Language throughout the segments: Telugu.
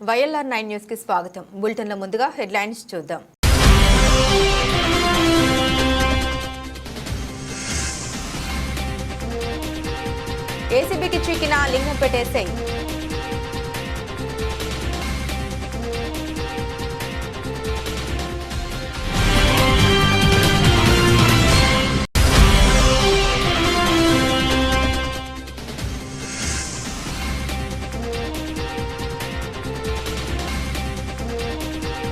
వైఎల్ఆర్ నైన్ న్యూస్కి స్వాగతం. బులెటిన్ల లో ముందుగా హెడ్లైన్స్ చూద్దాం. ఏసీబీకి చిక్కిన లింగంపేట ఎస్ఐ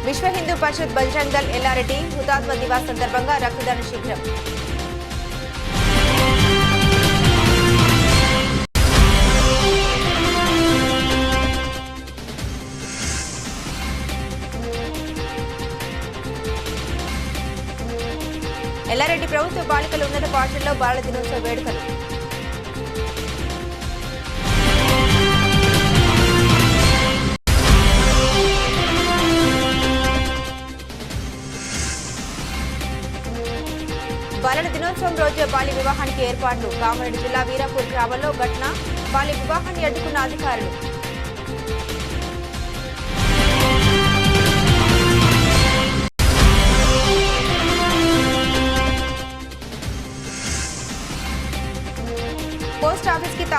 విశ్వ హిందూ పరిషత్ బజరంగ్ దళ్ ఎల్లారెడ్డి హుతాత్మ దివాస్ సందర్భంగా రక్తదాన శిబిరం ప్రభుత్వ బాలికల ఉన్నత పాఠశాలలో బాల దినోత్సవ వేడుకలు. బాలల దినోత్సవం రోజు బాల్య వివాహానికి ఏర్పాట్లు. కామారెడ్డి జిల్లా వీరాపూర్ గ్రామంలో ఘటన. బాల్య వివాహాన్ని అడ్డుకున్న అధికారులు.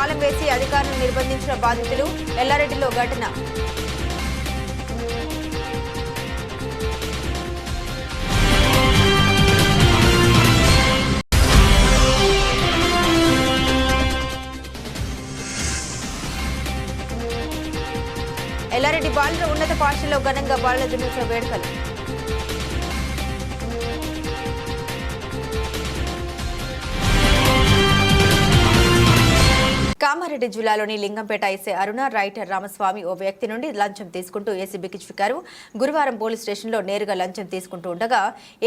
తాళం వేసి అధికారులను నిర్బంధించిన బాధితులు ఎల్లారెడ్డిలో ఘటన. ఎల్లారెడ్డి బాలుర ఉన్నత పాఠశాలలో ఘనంగా బాలుల దినోత్సవ వేడుకలు. కామారెడ్డి జిల్లాలోని లింగంపేట ఐసీ అరుణ రైటర్ రామస్వామి ఓ వ్యక్తి నుండి లంచం తీసుకుంటూ ఏసీబీకి చిక్కారు. గురువారం పోలీస్ స్టేషన్లో నేరుగా లంచం తీసుకుంటూ ఉండగా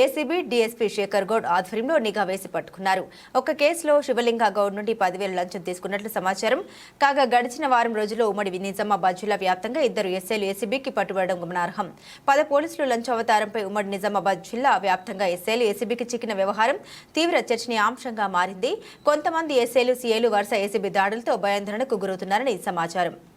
ఏసీబీ డీఎస్పీ శేఖర్ గౌడ్ ఆధ్వర్యంలో నిఘా వేసి పట్టుకున్నారు. ఒక కేసులో శివలింగ గౌడ్ నుండి పదివేల లంచం తీసుకున్నట్లు సమాచారం. కాగా గడిచిన వారం రోజుల్లో ఉమ్మడి నిజామాబాద్ జిల్లా వ్యాప్తంగా ఇద్దరు ఎస్ఐలు ఏసీబీకి పట్టుబడడం గమనార్హం. పద పోలీసులు లంచం అవతారంపై ఉమ్మడి నిజామాబాద్ జిల్లా వ్యాప్తంగా ఎస్ఐలు ఏసీబీకి చిక్కిన వ్యవహారం తీవ్ర చర్చనీయాంశంగా మారింది. కొంతమంది ఎస్ఐలు సీఏలు వరుస ఏసీబీ దాడులతో భయాందోళనకు గురవుతున్నారని సమాచారం.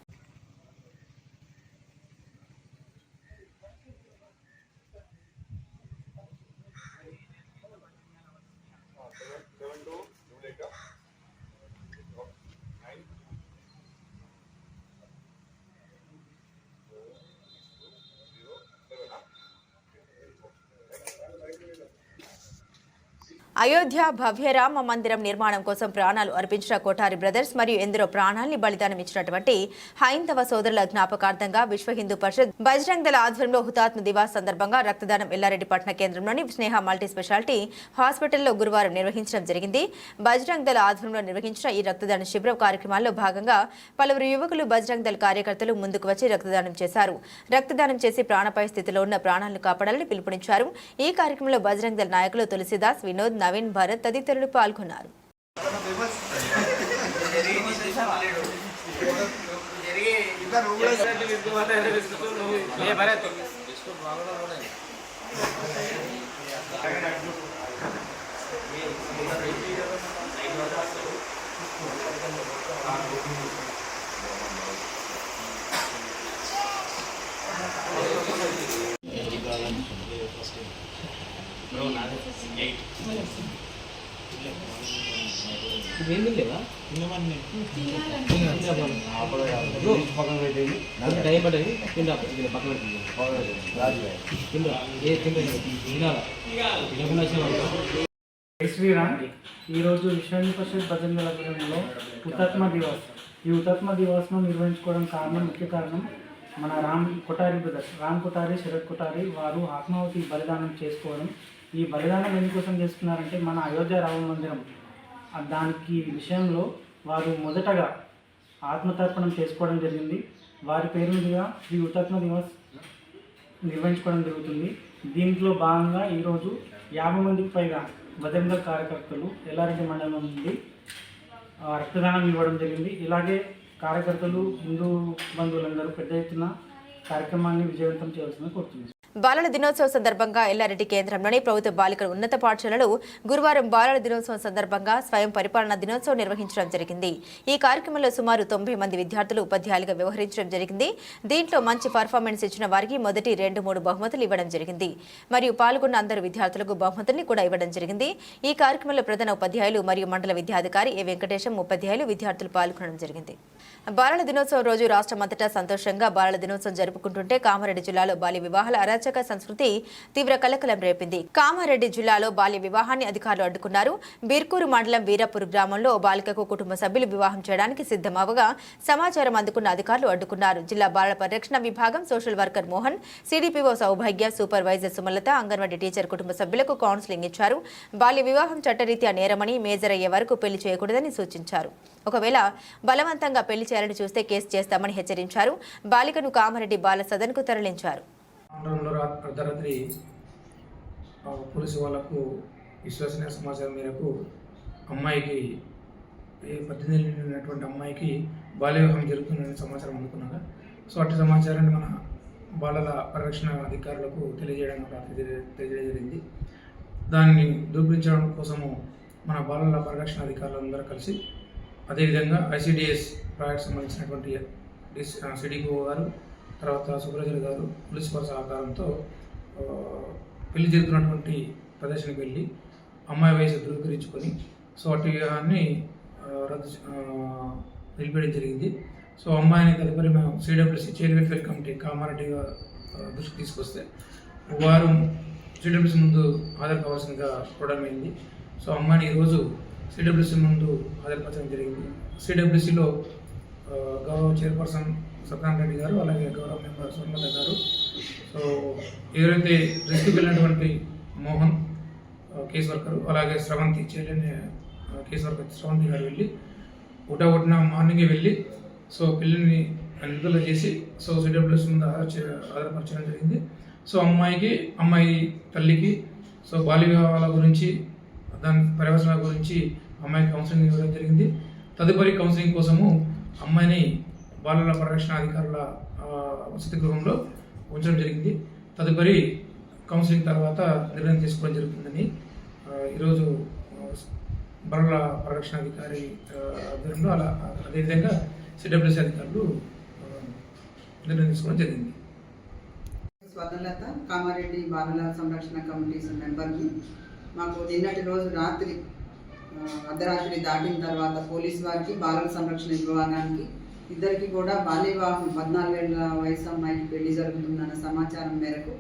అయోధ్య భవ్య రామ మందిరం నిర్మాణం కోసం ప్రాణాలు అర్పించిన కోటారి బ్రదర్స్ మరియు ఎందరో ప్రాణాల్ని బలిదానం ఇచ్చినటువంటి హైందవ సోదరుల జ్ఞాపకార్థంగా విశ్వ హిందూ పరిషత్ బజరంగ్ దళ ఆధ్వర్యంలో హుతాత్మ దివాస్ సందర్భంగా రక్తదానం ఎల్లారెడ్డి పట్టణ కేంద్రంలోని స్నేహ మల్టీ స్పెషాలిటీ హాస్పిటల్లో గురువారం నిర్వహించడం జరిగింది. బజరంగ్ దళ ఆధ్వర్యంలో నిర్వహించిన ఈ రక్తదాన శిబిరం కార్యక్రమాల్లో భాగంగా పలువురు యువకులు బజరంగ్ దళ కార్యకర్తలు ముందుకు వచ్చి రక్తదానం చేశారు. రక్తదానం చేసి ప్రాణపాయ స్థితిలో ఉన్న ప్రాణాలను కాపాడాలని పిలుపునిచ్చారు. ఈ కార్యక్రమంలో బజరంగ్ దళ నాయకులు తులసిదాస్ వినోద్ నవీన్ భరత్ తదితరులు పాల్గొన్నారు. ఇవేం లేవా టైం పట్టది పక్కన ఏ కింద శ్రీరామ్ ఈరోజు విశ్వ పరిషత్ భజనల ఆధ్వర్యంలో హుతాత్మ దివాస్. ఈ హుతాత్మ దివాస్ను నిర్వహించుకోవడం కారణం ముఖ్య కారణం మన రామ్ కొటారి బ్రదర్స్. రామ్ కొటారి శరత్ కొటారి వారు ఆత్మాహుతి బలిదానం చేసుకోవడం. ఈ బలిదానం ఎందుకోసం చేసుకున్నారంటే మన అయోధ్య రామ మందిరం. దానికి విషయంలో వారు మొదటగా ఆత్మతర్పణం చేసుకోవడం జరిగింది. వారి పేరు మీదుగా ఈ హుతాత్మ దివస్ నిర్వహించుకోవడం జరుగుతుంది. దీంట్లో భాగంగా ఈరోజు యాభై మందికి పైగా భద్రంగ కార్యకర్తలు ఎల్లారెడ్డి మండలం నుండి రక్తదానం ఇవ్వడం జరిగింది. ఇలాగే కార్యకర్తలు హిందూ బంధువులందరూ పెద్ద ఎత్తున కార్యక్రమాన్ని విజయవంతం చేయాల్సిందని కోరుతున్నాను బాలల దినోత్సవం సందర్భంగా ఎల్లారెడ్డి కేంద్రంలోని ప్రభుత్వ బాలికల ఉన్నత పాఠశాలలో గురువారం బాలల దినోత్సవం సందర్భంగా స్వయం పరిపాలన దినోత్సవం నిర్వహించడం జరిగింది. ఈ కార్యక్రమంలో సుమారు తొంభై మంది విద్యార్థులు ఉపాధ్యాయులుగా వ్యవహరించడం జరిగింది. దీంట్లో మంచి పర్ఫార్మెన్స్ ఇచ్చిన వారికి మొదటి రెండు మూడు బహుమతులు ఇవ్వడం జరిగింది. మరియు పాల్గొన్న అందరు విద్యార్థులకు బహుమతుల్ని కూడా ఇవ్వడం జరిగింది. ఈ కార్యక్రమంలో ప్రధాన ఉపాధ్యాయులు మరియు మండల విద్యాధికారి ఏ వెంకటేశం ఉపాధ్యాయులు విద్యార్థులు పాల్గొనడం జరిగింది. బాలల దినోత్సవం రోజు రాష్ట్రమంతటా సంతోషంగా బాలల దినోత్సవం జరుపుకుంటుంటే కామారెడ్డి జిల్లాలో బాల్య వివాహాల అరాచక సంస్కృతి తీవ్ర కలకలం రేపింది. కామారెడ్డి జిల్లాలో బాల్య వివాహాన్ని అధికారులు అడ్డుకున్నారు. బీర్కూరు మండలం వీరపూర్ గ్రామంలో బాలికకు కుటుంబ సభ్యులు వివాహం చేయడానికి సిద్ధమవగా సమాచారం అందుకున్న అధికారులు అడ్డుకున్నారు. జిల్లా బాలల పరిరక్షణ విభాగం social worker Mohan CDPO Soubhagya supervisor Sumalatha anganwadi teacher కుటుంబ సభ్యులకు కౌన్సిలింగ్ ఇచ్చారు. బాల్య వివాహం చట్టరీత్యా నేరమని మేజర్ అయ్యే వరకు పెళ్ళి చేయకూడదని సూచించారు. ఒకవేళ బలవంతంగా పెళ్ళి చేయాలని చూస్తే కేసు చేస్తామని హెచ్చరించారు. బాలికను కామారెడ్డి బాల సదన్కు తరలించారు. అర్ధరాత్రి పోలీసు వాళ్ళకు విశ్వసనీయ సమాచారం మేరకు అమ్మాయికి పద్దెనిమిది ఉన్నటువంటి అమ్మాయికి బాల్య వివాహం జరుగుతుందని సమాచారం అందుకున్నాగా సో అటు సమాచారాన్ని మన బాలల పరిరక్షణ అధికారులకు తెలియజేయడం తెలియ- తెలియజేయడం జరిగింది. దాన్ని దూపించడం కోసము మన బాలల పరిరక్షణ అధికారులందరూ కలిసి అదేవిధంగా ఐసిడిఎస్ ప్రాజెక్ట్ సంబంధించినటువంటి సిడిఓ గారు తర్వాత సుబ్రజల్ గారు పోలీస్ వారి సహకారంతో పెళ్ళి జరుగుతున్నటువంటి ప్రదేశానికి వెళ్ళి అమ్మాయి వయసు ధృవీకరించుకొని సో అటు వివాహాన్ని రద్దు నిలిపేయడం జరిగింది. సో అమ్మాయిని తదుపరి మేము సిడబ్ల్యూసి చైల్డ్ వెల్ఫేర్ కమిటీ కామారెడ్డిగా దృష్టికి తీసుకొస్తే వారు సిడబ్ల్యూసి ముందు హాజరు కావాల్సిందిగా చూడడం అయింది సో అమ్మాయిని ఈరోజు సిడబ్ల్యూసి ముందు హాజరుపరచడం జరిగింది. సిడబ్ల్యూసిలో గౌరవ చైర్పర్సన్ సత్యనారాయణ రెడ్డి గారు అలాగే గౌరవ మెంబర్ సోమలత గారు. సో ఎవరైతే రిస్క్కి వెళ్ళినటువంటి మోహన్ కేసు కేస్ వర్కరు అలాగే స్రవంతి చేయలేని కేసు వర్కర్ స్రవంతి గారు వెళ్ళి ఒకటా ఒకటిన మార్నింగే వెళ్ళి సో పిల్లల్ని విడుదల చేసి సో సిడబ్ల్యూఎస్ ముందు ఆధారపరచడం జరిగింది. సో అమ్మాయికి అమ్మాయి తల్లికి సో బాల్య వివాహాల గురించి దాని పర్యవసనాల గురించి అమ్మాయి కౌన్సిలింగ్ ఇవ్వడం జరిగింది. తదుపరి కౌన్సిలింగ్ కోసము అమ్మాయిని బాలల పరిరక్షణ అధికారుల వసతి గృహంలో ఉంచడం జరిగింది. తదుపరి కౌన్సిలింగ్ తర్వాత నిర్ణయం తీసుకోవడం జరుగుతుందని ఈరోజు బాలల పరిరక్షణ అధికారి ఆధ్వర్యంలో అలా అదేవిధంగా సిడబ్ల్యూసీ అధికారులు నిర్ణయం తీసుకోవడం జరిగింది. స్వర్ణలత కామారెడ్డి బాలల సంరక్షణ కమిటీ మెంబర్ని మాకు నిన్నటి రోజు రాత్రి అర్ధరాత్రి దాటిన తర్వాత పోలీస్ వారికి బాలల సంరక్షణ విభాగానికి ఇద్దరికి కూడా బాల్య వివాహం పద్నాలుగేళ్ళ వయసు అమ్మాయికి పెళ్ళి జరుగుతుందన్న సమాచారం మేరకు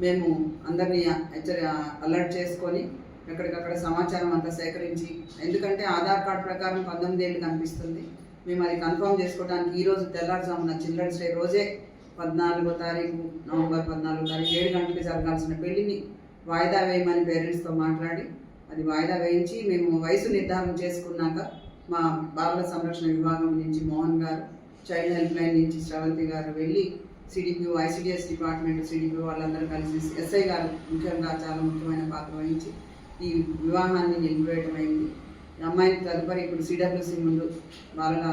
మేము అందరినీ హెచ్చరి అలర్ట్ చేసుకొని ఎక్కడికక్కడ సమాచారం అంతా సేకరించి ఎందుకంటే ఆధార్ కార్డ్ ప్రకారం పంతొమ్మిది ఏళ్ళు కనిపిస్తుంది. మేము అది కన్ఫర్మ్ చేసుకోవడానికి ఈరోజు తెల్లారుజామున చిల్డ్రన్స్ డే రోజే పద్నాలుగో తారీఖు నవంబర్ పద్నాలుగో తారీఖు ఏడు గంటలకు జరగాల్సిన పెళ్ళిని వాయిదా వేయమని పేరెంట్స్తో మాట్లాడి అది వాయిదా వేయించి మేము వయసు నిర్ధారణ చేసుకున్నాక మా బాలల సంరక్షణ విభాగం నుంచి మోహన్ గారు చైల్డ్ హెల్ప్ లైన్ నుంచి శ్రవంతి గారు వెళ్ళి సిడిపిఓ ఐసిడిఎస్ డిపార్ట్మెంట్ సిడిపిఓ వాళ్ళందరూ కలిసి ఎస్ఐ గారు ముఖ్యంగా చాలా ముఖ్యమైన పాత్ర వహించి ఈ వివాహాన్ని నిలిపివేయటం అయింది. అమ్మాయిని తదుపరి ఇప్పుడు సిడబ్ల్యూసి ముందు బాలల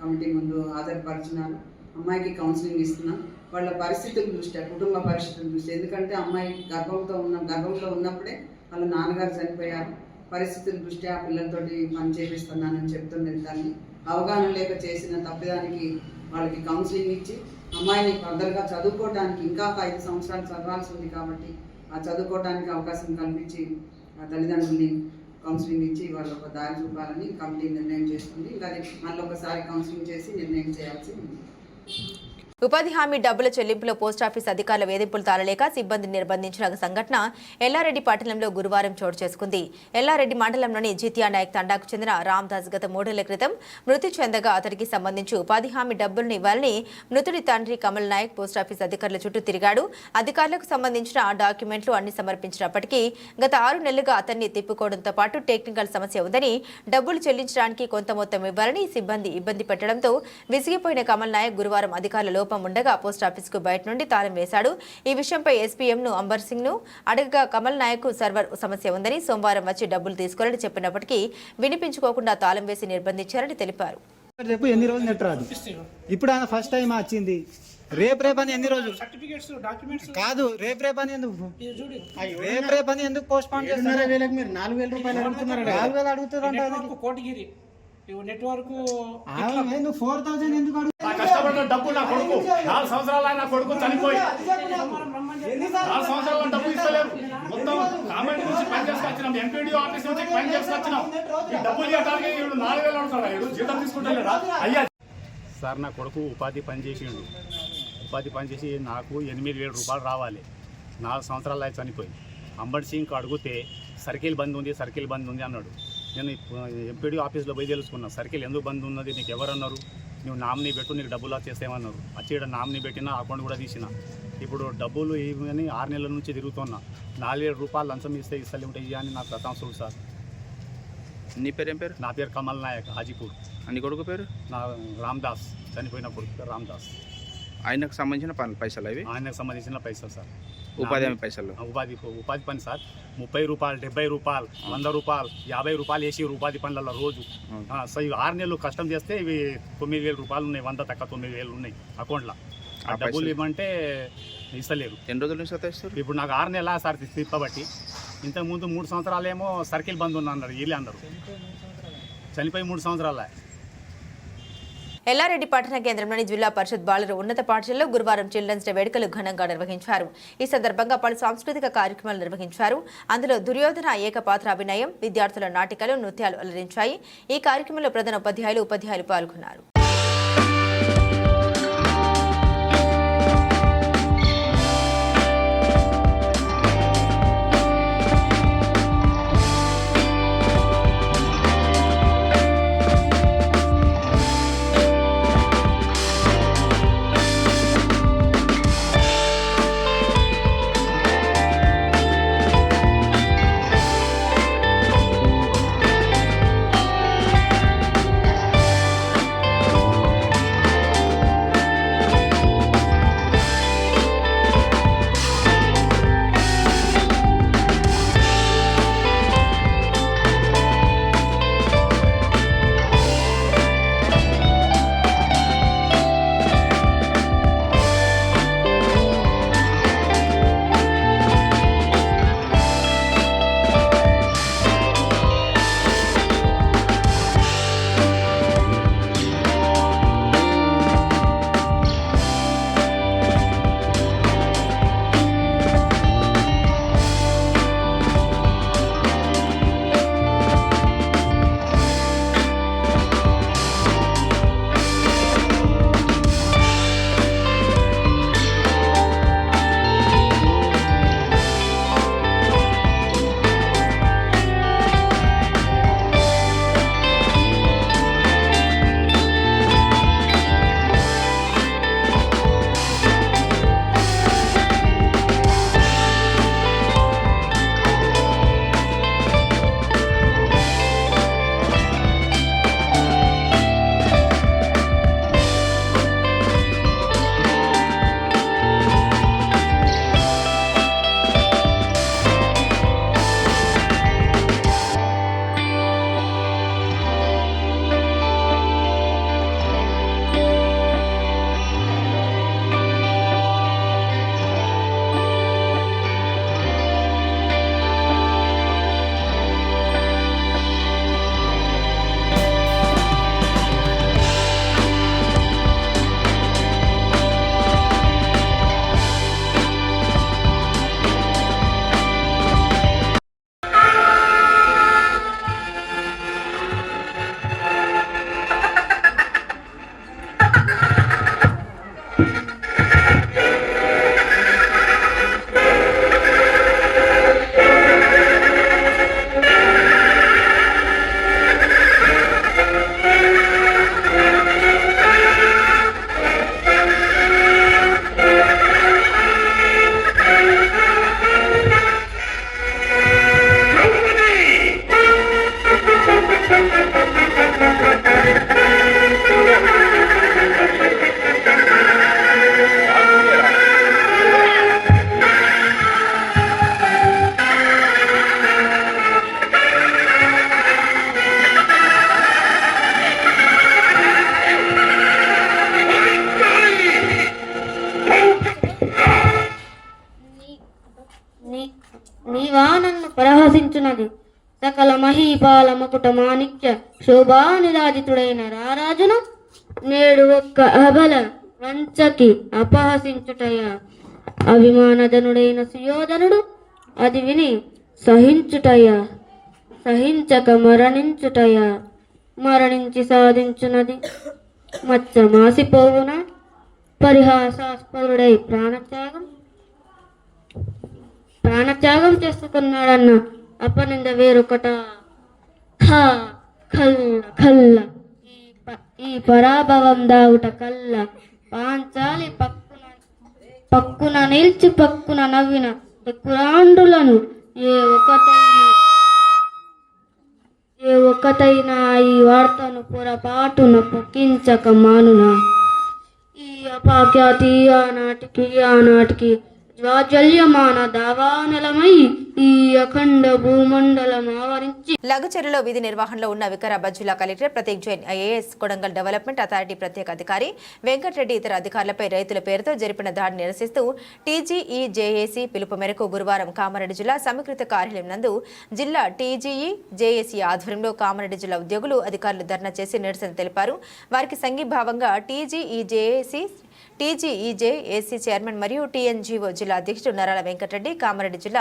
కమిటీ ముందు హాజరుపరిచినారు. అమ్మాయికి కౌన్సిలింగ్ ఇస్తున్నాం. వాళ్ళ పరిస్థితుల దృష్ట్యా కుటుంబ పరిస్థితుల దృష్ట్యా ఎందుకంటే అమ్మాయి గర్భంతో ఉన్న గర్భంలో ఉన్నప్పుడే వాళ్ళ నాన్నగారు చనిపోయారు పరిస్థితుల దృష్ట్యా పిల్లలతోటి పని చేపిస్తున్నానని చెప్తుంది దాన్ని అవగాహన లేక చేసిన తప్పిదానికి వాళ్ళకి కౌన్సిలింగ్ ఇచ్చి అమ్మాయిని ఫర్దర్గా చదువుకోవడానికి ఇంకా ఒక ఐదు సంవత్సరాలు చదవాల్సి ఉంది కాబట్టి ఆ చదువుకోవడానికి అవకాశం కల్పించి ఆ తల్లిదండ్రుల్ని కౌన్సిలింగ్ ఇచ్చి వాళ్ళు ఒక దారి చూపాలని కమిటీ నిర్ణయం చేస్తుంది. ఇంకా మళ్ళీ ఒకసారి కౌన్సిలింగ్ చేసి నిర్ణయం చేయాల్సి ఉంది. ఉపాధి హామీ డబ్బుల చెల్లింపులో పోస్టాఫీస్ అధికారుల వేధింపులు తాళలేక సిబ్బందిని నిర్బంధించిన సంఘటన ఎల్లారెడ్డి పట్టణంలో గురువారం చోటు చేసుకుంది. ఎల్లారెడ్డి మండలంలోని జితియా నాయక్ తండాకు చెందిన రామ్దాస్ గత మూడేళ్ళ క్రితం మృతి చెందగా అతడికి సంబంధించి ఉపాధి హామీ డబ్బులను ఇవ్వాలని మృతుడి తండ్రి కమల్ నాయక్ పోస్టాఫీస్ అధికారుల చుట్టూ తిరిగాడు. అధికారులకు సంబంధించిన డాక్యుమెంట్లు అన్ని సమర్పించినప్పటికీ గత ఆరు నెలలుగా అతన్ని తిప్పుకోవడంతో పాటు టెక్నికల్ సమస్య ఉందని డబ్బులు చెల్లించడానికి కొంత మొత్తం ఇవ్వాలని సిబ్బంది ఇబ్బంది పెట్టడంతో విసిగిపోయిన కమల్ నాయక్ గురువారం అధికారుల లోపం ఉండగా పోస్టాఫీస్కు బయట నుండి తాళం వేశాడు. ఈ విషయంపై ఎస్పీఎంను అంబర్ సింగ్ను అడగగా కమల్ నాయక్ సర్వర్ సమస్య ఉందని సోమవారం వచ్చి డబ్బులు తీసుకోవాలని చెప్పినప్పటికీ వినిపించుకోకుండా తాళం వేసి నిర్బంధించారని తెలిపారు. రేపు ఎన్ని రోజులు నెట్ రాదు? ఇప్పుడు ఆయన ఫస్ట్ టైం వచ్చింది. రేపు రేపు అని ఎన్ని రోజులు? సర్టిఫికేట్స్ డాక్యుమెంట్స్ కాదు రేపు రేపు అని ఎందుకు? చూడు. రేపు రేపు అని ఎందుకు పోస్ట్ పోన్ చేస్తున్నారు వేలకు మీరు నాలుగు వేల రూపాయలు అడుగుతున్నారు నాలుగు వేలు నెట్వర్క్ కోటగిరి. నెట్వర్క్ నువ్వు ఫోర్ థౌసండ్ ఎందుకు అడుగు నా డబ్బు నా కొడుకు. నాలుగు సంవత్సరాల నా కొడుకు చనిపోయి. నాలుగు సంవత్సరాల డబ్బు ఇస్తలేరు. మొత్తం కామెంట్ నుంచి పని చేసుకొచ్చినాం. ఎంపీడీ ఆఫీస్ నుంచి పని చేసుకొచ్చినాం. ఈ డబ్బులు ఇవ్వడానికి వీళ్ళు నాలుగు వేలు అడుగుతాడు వీడు జీతం తీసుకుంటలేరా అయ్యా. సార్ నా కొడుకు ఉపాధి పని చేసిండు. ఉపాధి పని చేసి నాకు ఎనిమిది వేల రూపాయలు రావాలి. నాలుగు సంవత్సరాలు ఆయన చనిపోయి అంబర్ సింగ్ అడిగితే సర్కిల్ బంద్ ఉంది సర్కిల్ బంద్ ఉంది అన్నాడు. నేను ఎంపీడీ ఆఫీస్లో పోయి తెలుసుకున్నాను సర్కిల్ ఎందుకు బంద్ ఉన్నది? నీకు ఎవరు అన్నారు? నువ్వు నామినీ పెట్టు నీకు డబ్బులు వచ్చేసేమన్నారు వచ్చి ఇక్కడ నామినీ పెట్టిన అకౌంట్ కూడా తీసిన. ఇప్పుడు డబ్బులు ఇవని ఆరు నెలల నుంచి తిరుగుతున్నా. నాలుగు వేల రూపాయలు లంచం ఇస్తే ఇస్తలే ఉంటాయి అని నాకు కథాంశుడు సార్. నీ పేరు ఏం పేరు? నా పేరు కమల్ నాయక్ హాజీపూర్. నీ కొడుకు పేరు? నా రామ్దాస్ చనిపోయిన కొడుకు పేరు రామ్దాస్. ఆయనకు సంబంధించిన పైసలు అవి ఆయనకు సంబంధించిన పైసలు సార్. ఉపాధి హామీ పైసలు ఉపాధి ఉపాధి పని సార్. ముప్పై రూపాయలు డెబ్బై రూపాయలు వంద రూపాయలు యాభై రూపాయలు వేసి ఉపాధి పనులలో రోజు. సో ఇవి ఆరు నెలలు కష్టం చేస్తే ఇవి తొమ్మిది వేల రూపాయలు ఉన్నాయి వంద తక్కువ తొమ్మిది వేలు ఉన్నాయి అకౌంట్లో. ఆ డబ్బులు? ఇవ్వమంటే ఇస్తలేరు. ఎన్ని రోజుల నుంచి ఇప్పుడు నాకు ఆరు నెలల సార్ తిప్పబట్టి ఇంతకుముందు మూడు సంవత్సరాలేమో సర్కిల్ బంద్ ఉన్నా అన్నారు వీళ్ళే అన్నారు చనిపోయి మూడు సంవత్సరాలే. ఎల్లారెడ్డి పట్టణ కేంద్రంలోని జిల్లా పరిషత్ బాలుర ఉన్నత పాఠశాలలో గురువారం చిల్డ్రన్స్ డే వేడుకలు ఘనంగా నిర్వహించారు. ఈ సందర్భంగా పలు సాంస్కృతిక కార్యక్రమాలు నిర్వహించారు. అందులో దుర్యోధన ఏకపాత్ర అభినయం విద్యార్థుల నాటికలు నృత్యాలు అలరించాయి. ఈ కార్యక్రమంలో ప్రధాన ఉపాధ్యాయులు ఉపాధ్యాయులు పాల్గొన్నారు. అబల వంచకి అపహసించుటయ? అభిమానధనుడైన సుయోధనుడు అది విని సహించుటయ? సహించక మరణించుటయ? మరణించి సాధించునది. మచ్చ మాసిపోవున పరిహాసాస్పదుడై ప్రాణత్యాగం? ప్రాణత్యాగం చేసుకున్నాడన్న అపనింద వేరొకట. ఖల్ ఖల్ల. ఈ పరాభవం దావుట కల్ల పాంచాలి పక్కున పక్కున నిల్చి పక్కున నవ్విన కురాండులను ఏ ఒకటైన ఏ ఒక్కటైనా ఈ వార్తను పొరపాటున పొక్కించక మానునా. ఈ అపాఖ్యాతి ఆనాటికి ఆనాటికి జ్వాజ్వల్యమాన దావానలమై ఈ అఖండ భూమండలం ఆవరించి విధి నిర్వహణలో ఉన్న వికారాబాద్ జిల్లా collector Prateek Jain IAS Kodangal development authority ప్రత్యేక అధికారి వెంకటరెడ్డి ఇతర అధికారులపై రైతుల పేరుతో జరిపిన దాడిని నిరసిస్తూ టీజీఈ జేఏసీ పిలుపు మేరకు గురువారం కామారెడ్డి జిల్లా సమీకృత కార్యాలయం నందు జిల్లా టీజీఈ జేఏసీ ఆధ్వర్యంలో కామారెడ్డి జిల్లా ఉద్యోగులు అధికారులు ధర్నా చేసి నిరసన తెలిపారు. వారికి సంఘీభావంగా TGE JAC TGEJ AC chairman మరియు టీఎన్జీఓ జిల్లా అధ్యక్షుడు నరాల వెంకటరెడ్డి కామారెడ్డి జిల్లా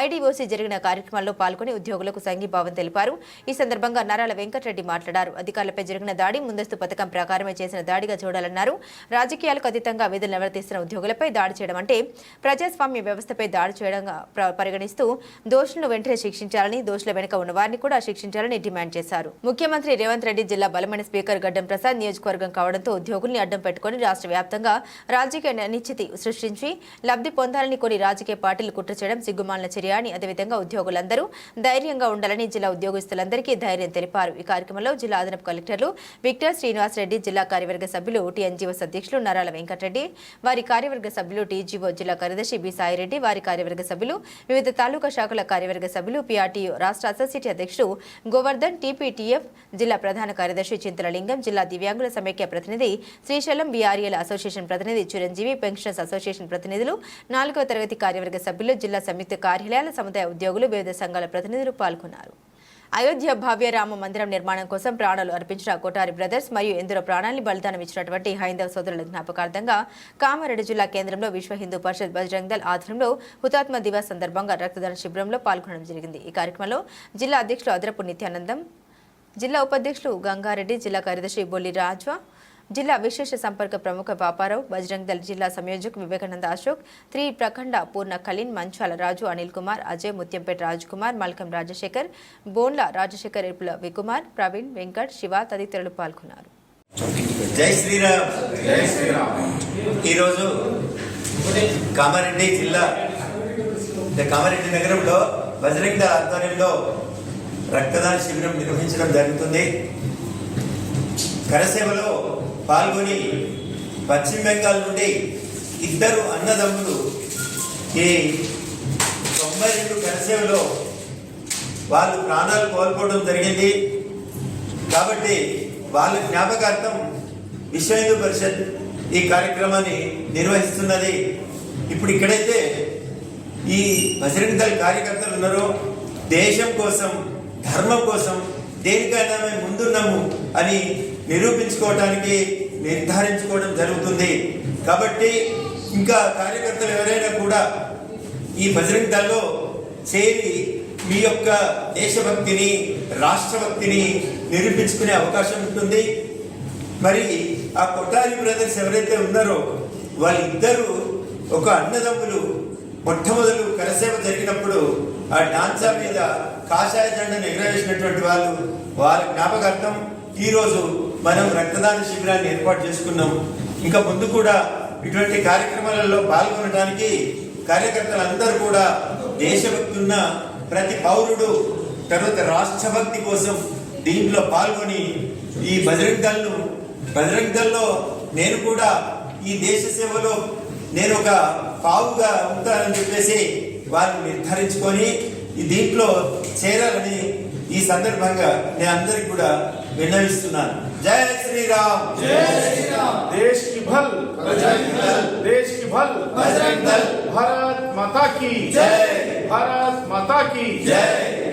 ఐడీఓసీ జరిగిన కార్యక్రమాల్లో పాల్గొని ఉద్యోగులకు సంఘీభావం తెలిపారు. ఈ సందర్భంగా నరాల వెంకటరెడ్డి మాట్లాడారు. అధికారులపై జరిగిన దాడి ముందస్తు పథకం ప్రకారమే చేసిన దాడిగా చూడాలన్నారు. రాజకీయాలకు అతీతంగా విధులు నిర్వర్తిస్తున్న ఉద్యోగులపై దాడి చేయడం అంటే ప్రజాస్వామ్య వ్యవస్థపై దాడి చేయడంగా పరిగణిస్తూ దోషులను వెంటనే శిక్షించాలని దోషుల వెనుక ఉన్న వారిని కూడా శిక్షించాలని డిమాండ్ చేశారు. ముఖ్యమంత్రి రేవంత్ రెడ్డి జిల్లా బలమైన స్పీకర్ గడ్డం ప్రసాద్ నియోజకవర్గం కావడంతో ఉద్యోగుల్ని అడ్డం పెట్టుకుని రాష్ట్ర వ్యాప్తంగా రాజకీయ నిశ్చితి సృష్టించి లబ్ధి పొందాలని కొన్ని రాజకీయ పార్టీలు కుట్ర చేయడం సిగ్గుమాలిన చర్య అని అదేవిధంగా ఉద్యోగులందరూ ధైర్యంగా ఉండాలని జిల్లా ఉద్యోగస్తులందరికీ ధైర్యం తెలిపారు. ఈ కార్యక్రమంలో జిల్లా అదనపు కలెక్టర్లు విక్టర్ శ్రీనివాస్ రెడ్డి జిల్లా కార్యవర్గ సభ్యులు టీఎన్జీఓస్ అధ్యక్షులు నరాల వెంకటరెడ్డి వారి కార్యవర్గ సభ్యులు టీజీఓ జిల్లా కార్యదర్శి బి సాయిరెడ్డి వారి కార్యవర్గ సభ్యులు వివిధ తాలూకా శాఖల కార్యవర్గ సభ్యులు పీఆర్టీయూ రాష్ట్ర అసోసియేట్ అధ్యక్షుడు గోవర్ధన్ టీపీటీఎఫ్ జిల్లా ప్రధాన కార్యదర్శి చింతలలింగం జిల్లా దివ్యాంగుల సమైక్య ప్రతినిధి శ్రీశైలం బీఆర్ఏల అసోసియేషన్ ప్రతినిధి చిరంజీవి పెన్షనర్స్ అసోసియేషన్ ప్రతినిధులు నాలుగవ తరగతి కార్యవర్గ సభ్యులు జిల్లా సంయుక్త కార్యాలయాల సముదాయ ఉద్యోగులు వివిధ సంఘాల ప్రతినిధులు పాల్గొన్నారు. అయోధ్య భవ్య రామ మందిరం నిర్మాణం కోసం ప్రాణాలు అర్పించిన కోటారి బ్రదర్స్ మరియు ఎందరో ప్రాణాన్ని బలిదానం ఇచ్చినటువంటి హైందవ సోదరుల జ్ఞాపకార్థంగా కామారెడ్డి జిల్లా కేంద్రంలో విశ్వ హిందూ పరిషత్ బజరంగ్ దళ్ ఆధ్వర్యంలో హుతాత్మ దివస్ సందర్భంగా రక్తదాన శిబిరంలో పాల్గొనడం జరిగింది. ఈ కార్యక్రమంలో జిల్లా అధ్యక్షులు అదరపు నిత్యానందం జిల్లా ఉపాధ్యక్షులు గంగారెడ్డి జిల్లా కార్యదర్శి బొల్లి రాజ్వా జిల్లా విశేష సంపర్క ప్రముఖ పాపారావు బజరంగ్ దళ్ జిల్లా సంయోజక్ వివేకానంద అశోక్ త్రి ప్రఖండ పూర్ణ కలీన్ మంచాల రాజు అనిల్ కుమార్ అజయ్ ముత్యంపేట రాజ్ కుమార్ మల్కం రాజశేఖర్ బోన్ల రాజశేఖర్ ఇరుపుల వికుమార్ ప్రవీణ్ వెంకట్ శివ తదితరులు పాల్గొన్నారు. జై శ్రీరామ్. జై శ్రీరామ్. ఈరోజు కామారెడ్డి జిల్లా కామారెడ్డి నగరంలో బజరంగ దళ ఆధ్వర్యంలో రక్తదాన శిబిరం నిర్వహించడం జరుగుతుంది. కరసేవలో పాల్గొని పశ్చిమ బెంగాల్ నుండి ఇద్దరు అన్నదమ్ములు ఈ తొంభై రెండు కరసేవలో వాళ్ళు ప్రాణాలు కోల్పోవడం జరిగింది. కాబట్టి వాళ్ళ జ్ఞాపకార్థం విశ్వ హిందూ పరిషత్ ఈ కార్యక్రమాన్ని నిర్వహిస్తున్నది. ఇప్పుడు ఇక్కడైతే ఈ బజరంగ దళ కార్యకర్తలు ఉన్నారో. దేశం కోసం ధర్మం కోసం దేనికైనా మేము ముందున్నాము అని నిరూపించుకోవటానికి నిర్ధారించుకోవడం జరుగుతుంది. కాబట్టి ఇంకా కార్యకర్తలు ఎవరైనా కూడా ఈ బజరంగ దళలో చేరి మీ యొక్క దేశభక్తిని రాష్ట్రభక్తిని నిరూపించుకునే అవకాశం ఉంటుంది. మరి ఆ కొట్టారి బ్రదర్స్ ఎవరైతే ఉన్నారో వాళ్ళిద్దరూ ఒక అన్నదమ్ములు మొట్టమొదలు కరసేవ జరిగినప్పుడు ఆ డాన్సా మీద కాషాయ జెండను ఎగరవేసినటువంటి వాళ్ళు వారి జ్ఞాపకార్థం ఈరోజు మనం రక్తదాన శిబిరాన్ని ఏర్పాటు చేసుకున్నాం. ఇంకా ముందు కూడా ఇటువంటి కార్యక్రమాలలో పాల్గొనడానికి కార్యకర్తలందరూ కూడా దేశభక్తి ఉన్న ప్రతి పౌరుడు తర్వాత రాష్ట్రభక్తి కోసం దీంట్లో పాల్గొని ఈ బజరంగ్ దళ్ను బజరంగ్ దళ్ళో నేను కూడా ఈ దేశ సేవలో నేను ఒక పావుగా ఉంటానని చెప్పేసి వారు నిర్ధారించుకొని ఈ దీంట్లో చేరాలని ఈ సందర్భంగా నేను అందరికి కూడా విన్నవిస్తున్నాను. जय श्री राम जय श्री राम देश की भल। बजरंग दल। देश की भल। बजरंग दल। भारत माता की। जय। भारत माता की। जय।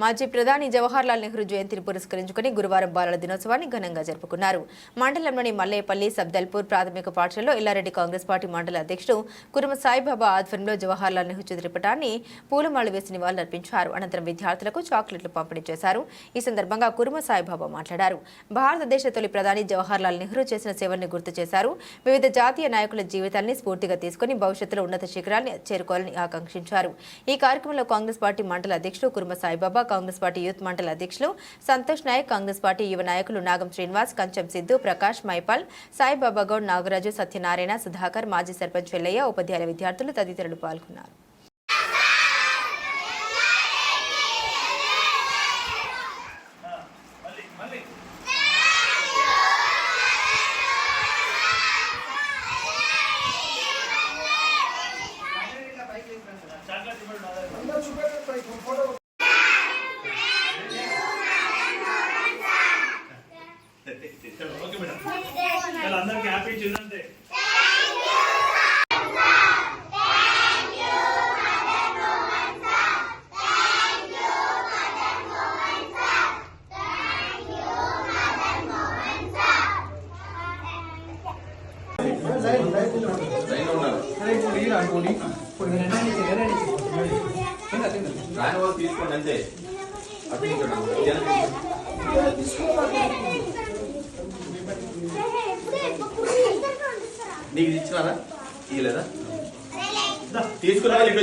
మాజీ ప్రధాని జవహర్లాల్ నెహ్రూ జయంతిని పురస్కరించుకుని గురువారం బాలల దినోత్సవాన్ని ఘనంగా జరుపుకున్నారు. మండలంలోని మల్లేపల్లి సబ్దల్పూర్ ప్రాథమిక పాఠశాలలో ఎల్లారెడ్డి కాంగ్రెస్ పార్టీ మండల అధ్యక్షుడు కురుమ సాయిబాబా ఆధ్వర్యంలో జవహర్లాల్ నెహ్రూ చిత్రపటాన్ని పూలమాల వేసి నివాళులర్పించారు. అనంతరం విద్యార్థులకు చాక్లెట్లు పంపిణీ చేశారు. ఈ సందర్భంగా కురుమ సాయిబాబా మాట్లాడారు. భారతదేశ తొలి ప్రధాని జవహర్లాల్ నెహ్రూ చేసిన సేవల్ని గుర్తు చేశారు. వివిధ జాతీయ నాయకుల జీవితాల్ని స్ఫూర్తిగా తీసుకుని భవిష్యత్తులో ఉన్నత శిఖరాన్ని చేరుకోవాలని ఆకాంక్షించారు. ఈ కార్యక్రమంలో కాంగ్రెస్ పార్టీ మండల అధ్యక్షుడు Kuruma Saibaba Congress party youth మండల అధ్యక్షులు సంతోష్ నాయక్ కాంగ్రెస్ పార్టీ యువ నాయకులు నాగం శ్రీనివాస్ కంచం సిద్ధు ప్రకాష్ మైపాల్ సాయిబాబా గౌడ్ నాగరాజు సత్యనారాయణ సుధాకర్ మాజీ సర్పంచ్ వెల్లయ్య ఉపాధ్యాయుల విద్యార్థులు తదితరులు పాల్గొన్నారు.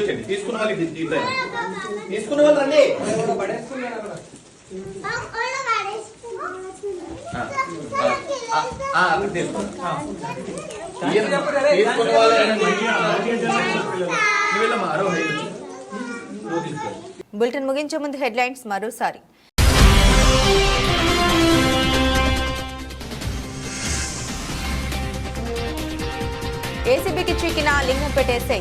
తీసుకున్న తీసుకున్న వాళ్ళు తీసుకున్న వాళ్ళు రండి. అక్కడ తీసుకున్న వాళ్ళు బులెటిన్ ముగించే ముందు హెడ్లైన్స్ మరోసారి. ఏసీబీకి చిక్కిన లింగంపేట ఎస్ఐ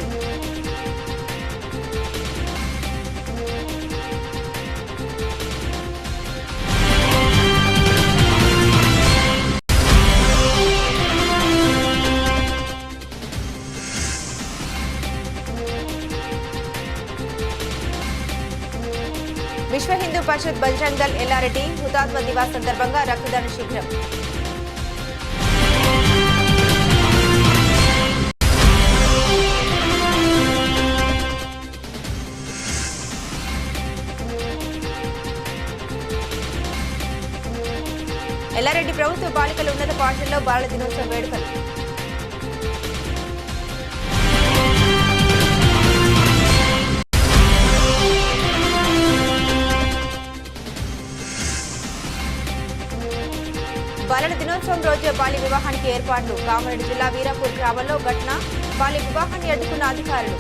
విశ్వ హిందూ పరిషత్ బజరంగ్ దళ్ ఎల్లారెడ్డి హుతాత్మ దివాస్ సందర్భంగా రక్తదాన శిబిరం. ఎల్లారెడ్డి ప్రభుత్వ బాలికల ఉన్నత పాఠశాలలో బాలల దినోత్సవ వేడుకలు. సంవత్సరం రోజే బాల్య వివాహానికి ఏర్పాట్లు. కామారెడ్డి జిల్లా వీరాపూర్ గ్రామంలో ఘటన. బాల్య వివాహాన్ని అడ్డుకున్న అధికారులు.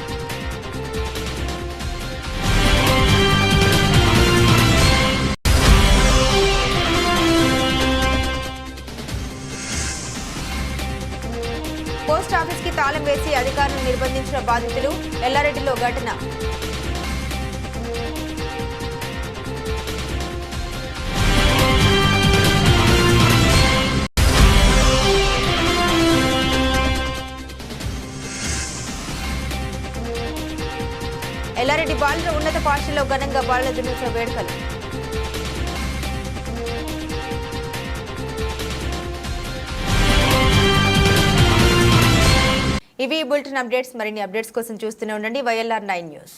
పోస్ట్ ఆఫీస్కి తాళం వేసి అధికారులను నిర్బంధించిన బాధితులు. ఎల్లారెడ్డిలో ఘటన. బాలుర ఉన్నత పాఠశాలలో ఘనంగా బాలుర దినోత్సవ వేడుకలు. ఇవి బులెటిన్ అప్డేట్స్. మరిన్ని అప్డేట్స్ కోసం చూస్తూనే ఉండండి. YLR nine news.